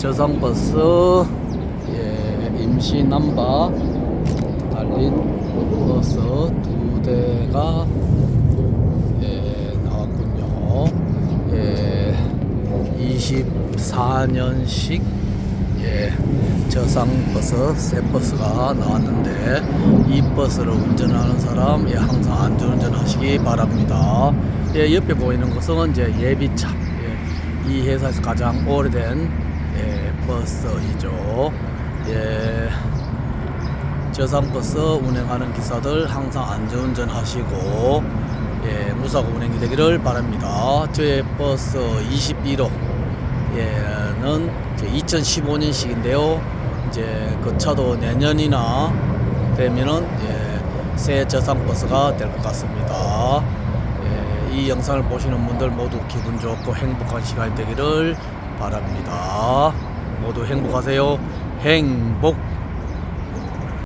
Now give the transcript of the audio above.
저상버스 예, 임시 남바 달린 버스 두 대가 예, 나왔군요. 예, 24년식 예, 저상버스 새 버스가 나왔는데 이 버스를 운전하는 사람 예, 항상 안전운전 하시기 바랍니다. 예, 옆에 보이는 것은 이제 예비차 예, 이 회사에서 가장 오래된 예, 버스이죠. 예, 저상버스 운행하는 기사들 항상 안전운전 하시고 예, 무사고 운행이 되기를 바랍니다. 저의 버스 21호 예는 2015년식인데요. 이제 그 차도 내년이나 되면은 예, 새 저상버스가 될 것 같습니다. 예, 이 영상을 보시는 분들 모두 기분 좋고 행복한 시간이 되기를 바랍니다. 모두 행복하세요. 행복.